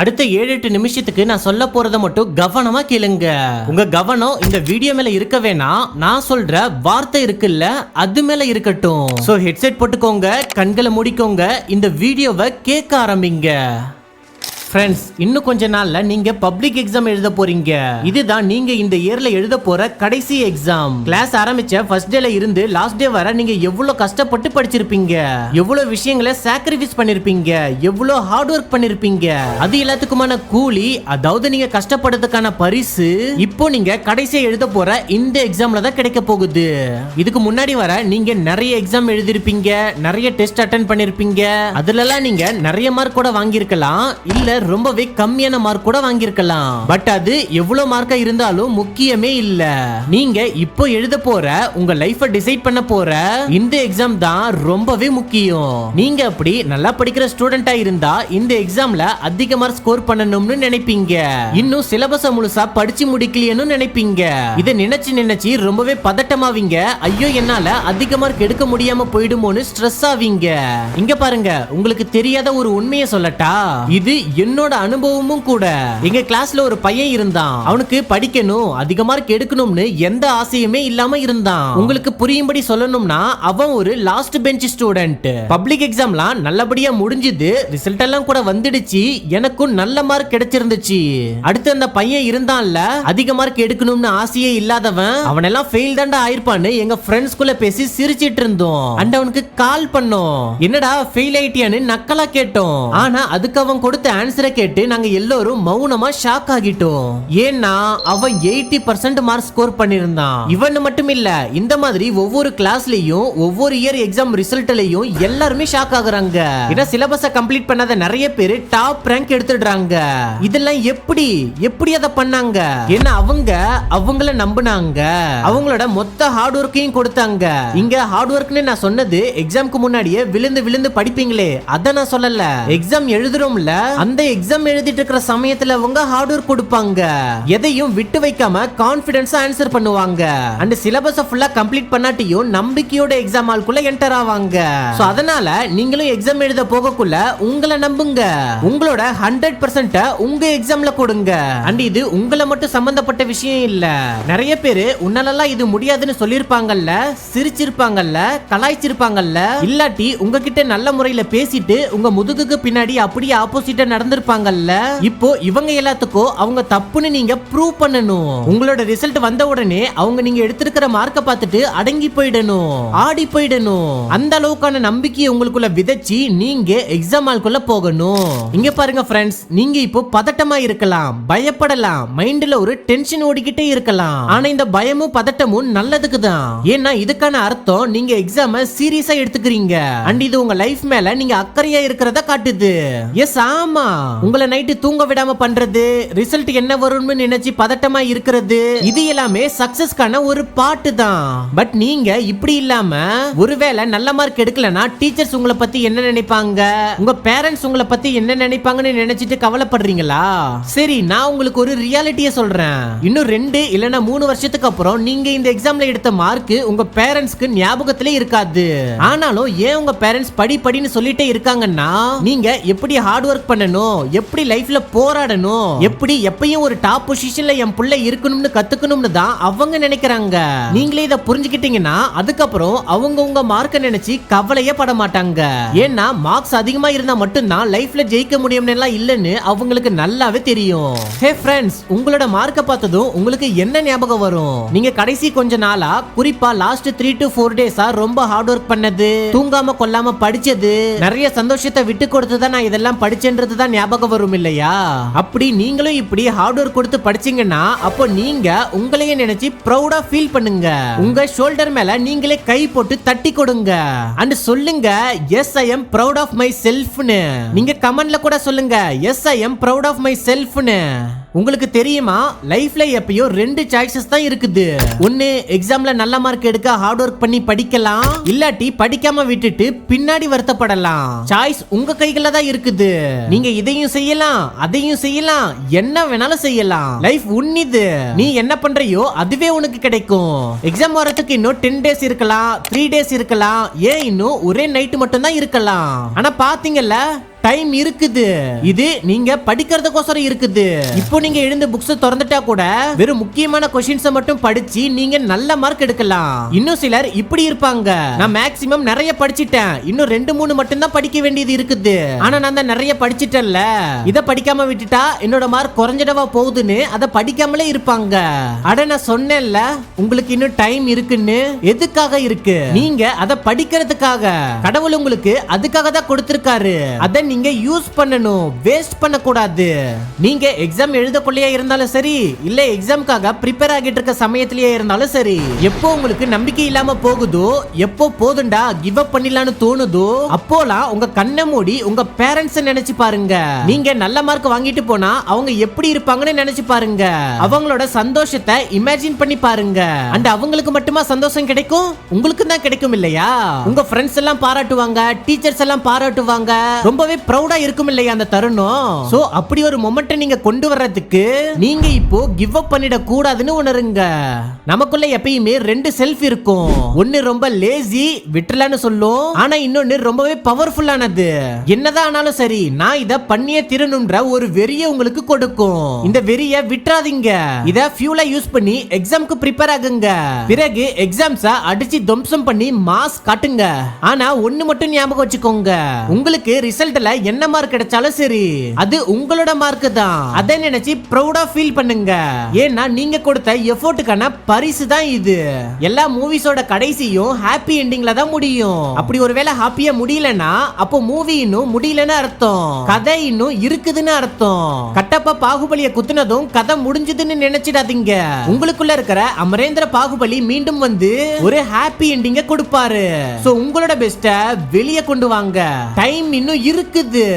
அடுத்த ஏழு எட்டு நிமிஷத்துக்கு நான் சொல்ல போறத மட்டும் கவனமா கேளுங்க. உங்க கவனம் இந்த வீடியோ மேல இருக்க வேணாம். நான் சொல்ற வார்த்தை இருக்குல்ல அது மேல இருக்கட்டும். சோ ஹெட்செட் போட்டுக்கோங்க கண்களை மூடிக்கோங்க இந்த வீடியோவை கேட்க ஆரம்பிங்க. ஃப்ரெண்ட்ஸ் இன்னும் கொஞ்ச நாள்ல நீங்க பப்ளிக் எக்ஸாம் எழுத போறீங்க. இதுதான் நீங்க இந்த இயர்ல எழுத போற கடைசி எக்ஸாம் கிளாஸ் ஆரம்பிச்ச ஃபர்ஸ்ட் டேல இருந்து லாஸ்ட் டே வர நீங்க எவ்வளவு கஷ்டப்பட்டு படிச்சிருப்பீங்க? எவ்வளவு விஷயங்களை சாக்ரிஃபைஸ் பண்ணிருப்பீங்க? எவ்வளவு ஹார்ட் ஒர்க் பண்ணிருப்பீங்க? அது எல்லாத்துக்குமான கூலி அதாவது நீங்க கஷ்டப்படுறதுக்கான பரிசு இப்போ நீங்க கடைசியா எழுத போற இந்த எக்ஸாம்ல தான் கிடைக்க போகுது. இதுக்கு முன்னாடி வர நீங்க நிறைய எக்ஸாம் எழுதிருப்பீங்க நிறைய டெஸ்ட் அட்டன் பண்ணிருப்பீங்க. அதுலலாம் நீங்க நிறைய மார்க் கூட வாங்கியிருக்கலாம். இல்ல ரொம்பவே கம்மியான மார்க் கூட வாங்கியிருக்கலாம். பட் அது எவ்வளவு மார்க்கா இருந்தாலும் முக்கியமே இல்ல. நீங்க இப்போ எழுத போற உங்க லைஃப டிசைட் பண்ண போற இந்த எக்ஸாம் தான் ரொம்பவே முக்கியம். நீங்க அப்படி நல்லா படிக்கிற ஸ்டூடெண்டா இருந்தா இந்த எக்ஸாம்ல அதிக மார்க் ஸ்கோர் பண்ணணும்னு நினைப்பீங்க. இன்னும் சிலபஸ் முழுசா படிச்சு முடிக்கலையேன்னு நினைப்பீங்க. இதை நினைச்சு நினைச்சு ரொம்பவே பதட்டமாவீங்க. ஐயோ என்னால அதிக மார்க் எடுக்க முடியாம போயிடுமோன்னு ஸ்ட்ரெஸ் ஆவீங்க. இங்க பாருங்க உங்களுக்கு தெரியாத ஒரு உண்மையை சொல்லட்டா? இது என்னோட அனுபவமும் கூட. எங்க கிளாஸ்ல ஒரு பையன் இருந்தான். அவனுக்கு படிக்கணும் அதிக மார்க் எடுக்கணும்னு எந்த ஆசையுமே இல்லாம இருந்தான். உங்களுக்கு புரியும்படி சொல்லணும்னா அவன் ஒரு லாஸ்ட் பெஞ்ச் ஸ்டூடெண்ட் பப்ளிக் எக்ஸாம்லாம் நல்லபடியா முடிஞ்சது. ரிசல்ட் எல்லாம் கூட வந்துடுச்சு. எனக்கும் நல்ல மார்க் கிடைச்சிருந்துச்சு. அடுத்து அந்த பையன் இருந்தான்ல அதிக மார்க் எடுக்கணும்னு ஆசையே இல்லாதவன் அவன் எல்லாம் ஃபெயில் தாண்டா ஆயிருப்பான்னு எங்க ஃப்ரெண்ட்ஸ் குள்ள பேசி சிரிச்சிட்டு இருந்தோம். அண்ட் அவனுக்கு கால் பண்ணோம். என்னடா ஃபெயில் ஆயிட்டியான்னு நக்கலா கேட்டோம். ஆனா அதுக்கு அவன் கொடுத்த ஆன்சர் கேட்டு நாங்க எல்லோரும் மௌனமா ஷாக் ஆகிட்டோம். ஏன்னா அவன் எயிட்டி பர்சன்ட் மார்க் ஸ்கோர் பண்ணிருந்தான் இவன் மட்டும் இல்ல இந்த மாதிரி ஒவ்வொரு கிளாஸ்லயும் ஒவ்வொரு இயர் எக்ஸாம் ரிசல்ட்லயும் எல்லாருமே ஷாக் ஆகுறாங்க. ஏன்னா சிலபஸ கம்ப்ளீட் பண்ணாத நிறைய பேர் டாப் ரேங்க் எடுத்துடுறாங்க. இதெல்லாம் எப்படி? எப்படி அதை பண்ணாங்க? ஏன்னா அவங்க அவங்கள நம்புனாங்க. அவங்களோட மொத்த ஹார்ட் ஒர்க்கையும் கொடுத்தாங்க. இங்க ஹார்ட் ஒர்க்னு நான் சொன்னது எக்ஸாம்க்கு முன்னாடியே விழுந்து விழுந்து படிப்பீங்களே. அதை நான் சொல்லல. எக்ஸாம் எழுதுறோம்ல அந்த எக்ஸாம் எழுதிட்டு இருக்கிற சமயத்துல அவங்க ஹார்ட் ஒர்க் கொடுப்பாங்க. எதையும் விட்டு வைக்காம கான்பிடன்ஸா ஆன்சர் பண்ணுவாங்க. அண்ட் சிலபஸ் ஃபுல்லா கம்ப்ளீட் பண்ணாட்டியும் நம்பிக்கையோட எக்ஸாம் ஆல்குள்ள என்டர் ஆவாங்க. சோ அதனால நீங்களும் எக்ஸாம் எழுத போகக்குள்ள உங்களை நம்புங்க. உங்களோட ஹண்ட்ரட் பர்சன்ட் உங்க எக்ஸாம்ல கொடுங்க. அண்ட் இது உங்களை மட்டும் சம்பந்தப்பட்ட விஷயம் இல்ல. நிறைய பேரு உன்னாலலாம் இது முடியாதுன்னு சொல்லிருப்பாங்கல்ல சிரிச்சிருப்பாங்கல்ல கலாய்ச்சிருப்பாங்கல்ல. இல்லாட்டி உங்ககிட்ட நல்ல முறையில பேசிட்டு உங்க முதுகுக்கு பின்னாடி அப்படியே ஆப்போசிட்டா நடந்திருப்பாங்கல்ல இப்போ இவங்க எல்லாத்துக்கும் அவங்க தப்புன்னு நீங்க ப்ரூவ் பண்ணணும். உங்களோட ரிசல்ட் வந்த உடனே அவங்க நீங்க எடுத்திருக்கிற மார்க்க பார்த்துட்டு அடங்கி போயிடணும். ஆடி போயிடணும். அந்த அளவுக்கான நம்பிக்கையை உங்களுக்குள்ள விதைச்சு நீங்க எக்ஸாம் ஹால்குள்ள போகணும். இங்க பாருங்க ஃப்ரெண்ட்ஸ் நீங்க இப்போ பதட்டமா இருக்கலாம். பயப்படலாம். மைண்ட்ல ஒரு டென்ஷன் ஓடிக்கிட்டே இருக்கலாம். ஆனா இந்த பயமும் பதட்டமும் நல்லதுக்கு தான். ஏன்னா இதுக்கான அர்த்தம் நீங்க எக்ஸாம சீரியஸா எடுத்துக்கிறீங்க. அண்ட் இது உங்க லைஃப் மேல நீங்க அக்கறையா இருக்கிறத காட்டுது. எஸ் ஆமா. உங்களை நைட்டு தூங்க விடாம பண்றது ரிசல்ட் என்ன வரும்னு நினைச்சு பதட்டமா இருக்கிறது இது எல்லாமே சக்சஸ்க்கான ஒரு பாட்டு தான். பட் நீங்க இப்படி இல்லாம ஒருவேளை நல்ல மார்க் எடுக்கலனா டீச்சர்ஸ் உங்களை பத்தி என்ன நினைப்பாங்க? உங்க பேரண்ட்ஸ் உங்களை பத்தி என்ன நினைப்பாங்கன்னு நினைச்சிட்டு கவலைப்படுறீங்களா? சரி நான் உங்களுக்கு ஒரு ரியாலிட்டியை சொல்றேன். இன்னும் ரெண்டு இல்லனா மூணு வருஷத்துக்கு அப்புறம் நீங்க இந்த எக்ஸாம்ல எடுத்த மார்க் உங்க பேரண்ட்ஸ்க்கு ஞாபகத்துல இருக்காது. ஆனாலும் ஏன் உங்க பேரண்ட்ஸ் படி படின்னு சொல்லிட்டே இருக்காங்கன்னா நீங்க எப்படி ஹார்ட் ஒர்க் பண்ணணும்? எப்படி லைஃப்ல போராடணும்? எப்படி எப்பயும் ஒரு டாப் பொசிஷன்ல என் பிள்ளை இருக்கணும்னு கத்துக்கணும்னு தான் அவங்க நினைக்கிறாங்க. நீங்களே இதை புரிஞ்சுக்கிட்டீங்கன்னா அதுக்கப்புறம் அவங்க உங்க மார்க்க நினைச்சு கவலையே பட மாட்டாங்க. ஏன்னா மார்க்ஸ் அதிகமா இருந்தா மட்டும்தான் லைஃப்ல ஜெயிக்க முடியும்னு எல்லாம் இல்லைன்னு அவங்களுக்கு நல்லாவே தெரியும். ஹே ஃப்ரெண்ட்ஸ் உங்களோட மார்க்க பார்த்ததும் உங்களுக்கு என்ன ஞாபகம் வரும்? நீங்க கடைசி கொஞ்ச நாளா குறிப்பா லாஸ்ட் த்ரீ டு ஃபோர் டேஸா ரொம்ப ஹார்ட் ஒர்க் பண்ணது தூங்காம கொல்லாம படிச்சது நிறைய சந்தோஷத்தை விட்டு கொடுத்து தான் நான் இதெல்லாம் படிச்சேன்றது தான் ஞாபகம் வரும் இல்லையா அப்படி நீங்களும் இப்படி ஹார்ட் ஒர்க் கொடுத்து படிச்சீங்கன்னா அப்போ நீங்க உங்களையே நினைச்சு ப்ரௌடா ஃபீல் பண்ணுங்க. உங்க ஷோல்டர் மேல நீங்களே கை போட்டு தட்டி கொடுங்க. அண்ட் சொல்லுங்க yes I am proud of my செல்ஃப்னு நீங்க கமெண்ட்ல கூட சொல்லுங்க yes I am proud of my செல்ஃப்னு உங்களுக்கு தெரியுமா? லைஃப்ல எப்பயோ ரெண்டு சாய்ஸஸ் தான் இருக்குது. ஒன்னு எக்ஸாம்ல நல்ல மார்க் எடுக்க ஹார்ட் ஒர்க் பண்ணி படிக்கலாம். இல்லாட்டி படிக்காம விட்டுட்டு பின்னாடி வருத்தப்படலாம். சாய்ஸ் உங்க கைகள தான் இருக்குது. நீங்க இதையும் செய்யலாம் அதையும் செய்யலாம் என்ன வேணாலும் செய்யலாம். லைஃப் உன்னிது நீ என்ன பண்றியோ அதுவே உனக்கு கிடைக்கும். எக்ஸாம் வரதுக்கு இன்னும் டென் டேஸ் இருக்கலாம் த்ரீ டேஸ் இருக்கலாம். ஏன் இன்னும் ஒரே நைட்டு மட்டும் தான் இருக்கலாம். ஆனா பாத்தீங்கல்ல டைம் இருக்குது. இது நீங்க படிக்கிறதுக்கோசரம் இருக்குது. இப்போ நீங்க எழுந்து புக்ஸ் திறந்துட்டா கூட வெறும் முக்கியமான கொஸ்டின்ஸ் மட்டும் படிச்சு நீங்க நல்ல மார்க் எடுக்கலாம். இன்னும் சிலர் இப்படி இருப்பாங்க. நான் மேக்ஸிமம் நிறைய படிச்சிட்டேன். இன்னும் ரெண்டு மூணு மட்டும் தான் படிக்க வேண்டியது இருக்குது. ஆனா நான் தான் நிறைய படிச்சிட்டேன்ல. இத படிக்காம விட்டுட்டா என்னோட மார்க் குறைஞ்சிடவா போகுதுன்னு அதை படிக்காமலே இருப்பாங்க. அட நான் சொன்னேன்ல உங்களுக்கு இன்னும் டைம் இருக்குன்னு. எதுக்காக இருக்கு? நீங்க அதை படிக்கிறதுக்காக. கடவுள் உங்களுக்கு அதுக்காக தான் கொடுத்திருக்காரு. அதை நீங்க யூஸ் பண்ணணும் வேஸ்ட் பண்ணக்கூடாது. நீங்க எக்ஸாம் எழுதக்குள்ளேயே இருந்தாலும் சரி இல்ல எக்ஸாம்க்காக ப்ரிப்பேர் ஆகிட்டு இருக்க சமயத்திலேயே இருந்தாலும் சரி எப்போ உங்களுக்கு நம்பிக்கை இல்லாம போகுதோ எப்போ போதுண்டா கிவ் அப் பண்ணிடலாம்னு தோணுதோ அப்போலாம் உங்க கண்ணை மூடி உங்க பேரண்ட்ஸ் நினைச்சு பாருங்க. நீங்க நல்ல மார்க் வாங்கிட்டு போனா அவங்க எப்படி இருப்பாங்கன்னு நினைச்சு பாருங்க. அவங்களோட சந்தோஷத்தை இமேஜின் பண்ணி பாருங்க. அண்ட் அவங்களுக்கு மட்டுமா சந்தோஷம் கிடைக்கும்? உங்களுக்கு தான் கிடைக்கும் இல்லையா? உங்க ஃப்ரெண்ட்ஸ் எல்லாம் பாராட்டுவாங்க டீச்சர்ஸ் எல்லாம் பாராட்டுவாங்க. ரொம்பவே ப்ரௌடா இருக்கும் இல்லையா அந்த தருணம்? சோ அப்படி ஒரு மொமெண்ட் நீங்க கொண்டு வர்றதுக்கு நீங்க இப்போ கிவ் அப் பண்ணிட கூடாதுன்னு உணருங்க. நமக்குள்ள எப்பயுமே ரெண்டு செல்ஃப் இருக்கும். ஒன்னு ரொம்ப லேசி விட்டுலான்னு சொல்லும். ஆனா இன்னொன்னு ரொம்பவே பவர்ஃபுல்லானது என்னதான் ஆனாலும் சரி நான் இத பண்ணியே திருணுன்ற ஒரு வெறிய உங்களுக்கு கொடுக்கும். இந்த வெறிய விட்டுறாதீங்க. இத ஃபியூலா யூஸ் பண்ணி எக்ஸாம்க்கு ப்ரிப்பேர் ஆகுங்க. பிறகு எக்ஸாம்ஸ அடிச்சு துவம்சம் பண்ணி மாஸ் காட்டுங்க. ஆனா ஒன்னு மட்டும் ஞாபகம் வச்சுக்கோங்க. உங்களுக்கு ரிசல்ட்ல என்ன மார்க் கிடைச்சாலும் சரி. அது உங்களோட மார்க் தான். அதை நினைச்சு ப்ரௌடா ஃபீல் பண்ணுங்க. ஏன்னா நீங்க கொடுத்த எஃபோர்ட்டுக்கான பரிசு தான் இது. எல்லா மூவிஸோட கடைசியும் ஹாப்பி எண்டிங்ல தான் முடியும். அப்படி ஒருவேளை ஹாப்பியா முடியலனா அப்போ மூவி இன்னும் முடியலன்னு அர்த்தம். கதை இன்னும் இருக்குதுன்னு அர்த்தம். கட்டப்ப பாகுபலிய குத்துனதும் கதை முடிஞ்சதுன்னு நினைச்சிடாதீங்க. உங்களுக்குள்ள இருக்கிற அமரேந்திர பாகுபலி மீண்டும் வந்து ஒரு ஹாப்பி எண்டிங்க கொடுப்பாரு. சோ உங்களோட பெஸ்ட வெளியே கொண்டு வாங்க. டைம் இன்னும் இருக்கு. இருக்குது